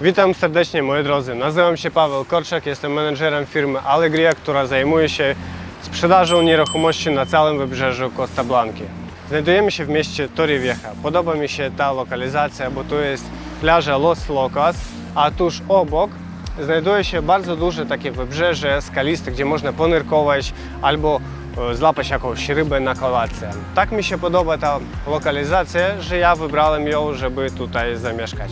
Witam serdecznie moi drodzy. Nazywam się Paweł Korczak, jestem menedżerem firmy Allegria, która zajmuje się sprzedażą nieruchomości na całym wybrzeżu Costa Blanki. Znajdujemy się w mieście Torrevieja. Podoba mi się ta lokalizacja, bo tu jest plaża Los Locos, a tuż obok znajduje się bardzo duże takie wybrzeże skaliste, gdzie można ponurkować albo e, złapać jakąś rybę na kolację. Tak mi się podoba ta lokalizacja, że ja wybrałem ją, żeby tutaj zamieszkać.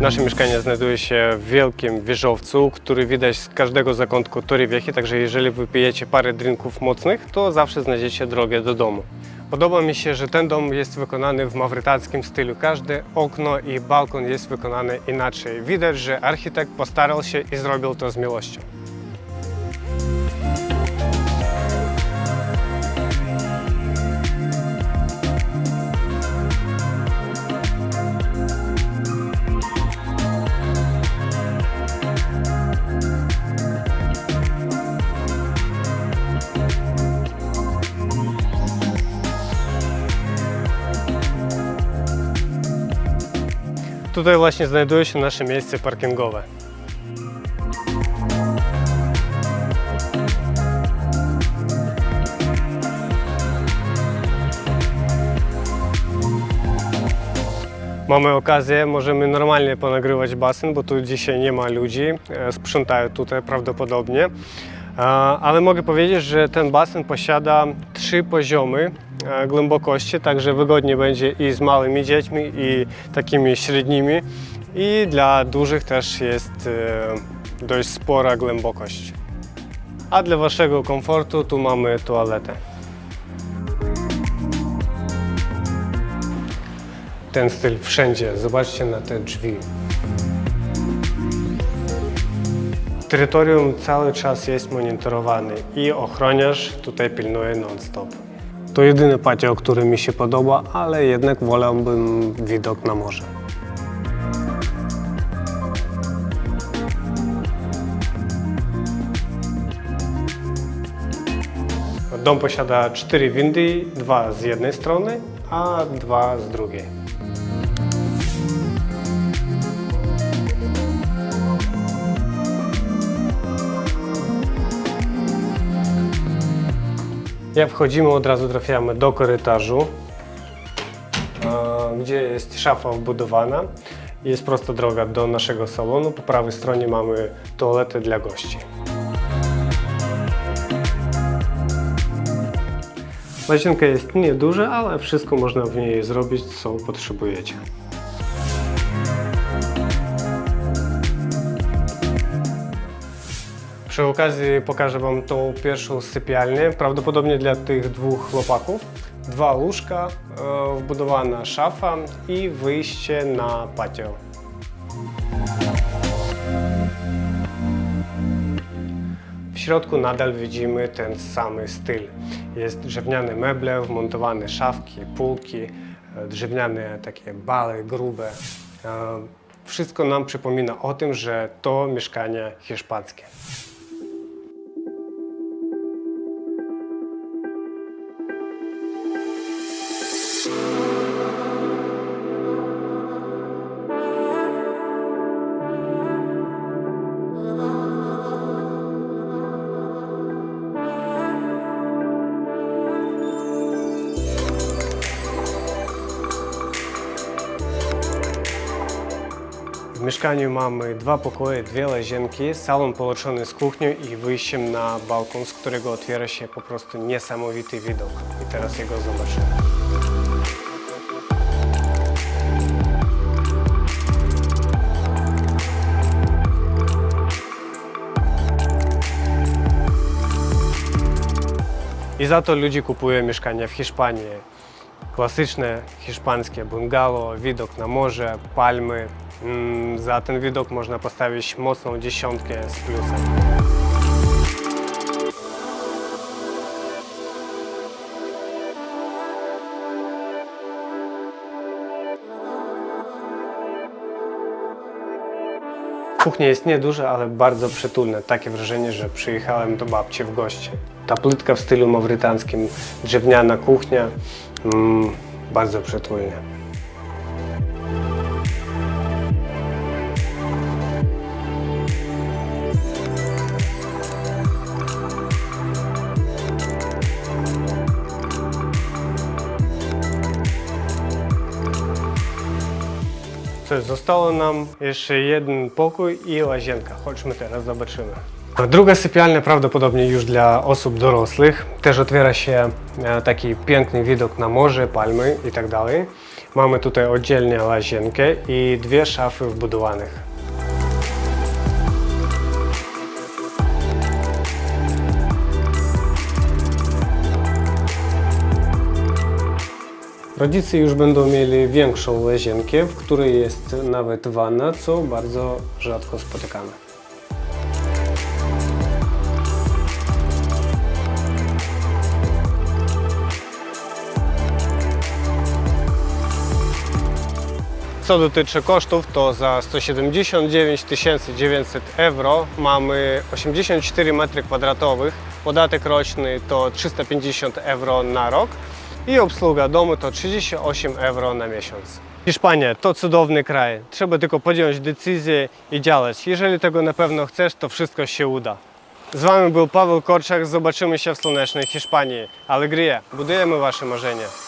Nasze mieszkanie znajduje się w wielkim wieżowcu, który widać z każdego zakątku Torrevieja, także jeżeli wypijecie parę drinków mocnych, to zawsze znajdziecie drogę do domu. Podoba mi się, że ten dom jest wykonany w maurytańskim stylu. Każde okno i balkon jest wykonany inaczej. Widać, że architekt postarał się i zrobił to z miłością. Tutaj właśnie znajduje się nasze miejsce parkingowe. Mamy okazję, możemy normalnie ponagrywać basen, bo tu dzisiaj nie ma ludzi, e, sprzątają tutaj prawdopodobnie. Ale mogę powiedzieć, że ten basen posiada trzy poziomy e, głębokości, także wygodnie będzie i z małymi dziećmi, i takimi średnimi. I dla dużych też jest e, dość spora głębokość. A dla Waszego komfortu tu mamy toaletę. Ten styl wszędzie. Zobaczcie na te drzwi. Terytorium cały czas jest monitorowany i ochroniarz tutaj pilnuje non-stop. To jedyny patio, który mi się podoba, ale jednak wolałbym widok na morze. Dom posiada cztery windy, dwa z jednej strony, a dwa z drugiej. Jak wchodzimy, od razu trafiamy do korytarzu, gdzie jest szafa wbudowana. Jest prosta droga do naszego salonu. Po prawej stronie mamy toaletę dla gości. Łazienka jest nieduża, ale wszystko można w niej zrobić, co potrzebujecie. Przy okazji pokażę Wam tą pierwszą sypialnię, prawdopodobnie dla tych dwóch chłopaków. Dwa łóżka, e, wbudowana szafa i wyjście na patio. W środku nadal widzimy ten sam styl. Jest drewniane meble, wmontowane szafki, półki, e, drewniane takie bale grube. E, Wszystko nam przypomina o tym, że to mieszkanie hiszpańskie. Mieszkaniu mamy dwa pokoje, dwie łazienki, salon połączony z kuchnią i wyjściem na balkon, z którego otwiera się po prostu niesamowity widok. I teraz jego zobaczymy. I za to ludzie kupują mieszkania w Hiszpanii. Klasyczne hiszpańskie bungalow, widok na morze, palmy. Mm, za ten widok można postawić mocną dziesiątkę z plusem. Kuchnia jest nieduża, ale bardzo przytulna. Takie wrażenie, że przyjechałem do babci w goście. Ta płytka w stylu maurytańskim, drzewniana kuchnia, mm, bardzo przytulna. Co, zostało nam jeszcze jeden pokój i łazienka. Chodźmy teraz zobaczymy. Druga sypialnia prawdopodobnie już dla osób dorosłych. Też otwiera się e, taki piękny widok na morze, palmy i tak dalej. Mamy tutaj oddzielnie łazienkę i dwie szafy wbudowanych. Rodzice już będą mieli większą łazienkę, w której jest nawet wanna, co bardzo rzadko spotykane. Co dotyczy kosztów, to za 179 900 euro mamy 84 m2. Podatek roczny to 350 euro na rok i obsługa domu to 38 euro na miesiąc. Hiszpania to cudowny kraj. Trzeba tylko podjąć decyzję i działać. Jeżeli tego na pewno chcesz, to wszystko się uda. Z Wami był Paweł Korczak. Zobaczymy się w słonecznej Hiszpanii. Alegria, budujemy Wasze marzenia.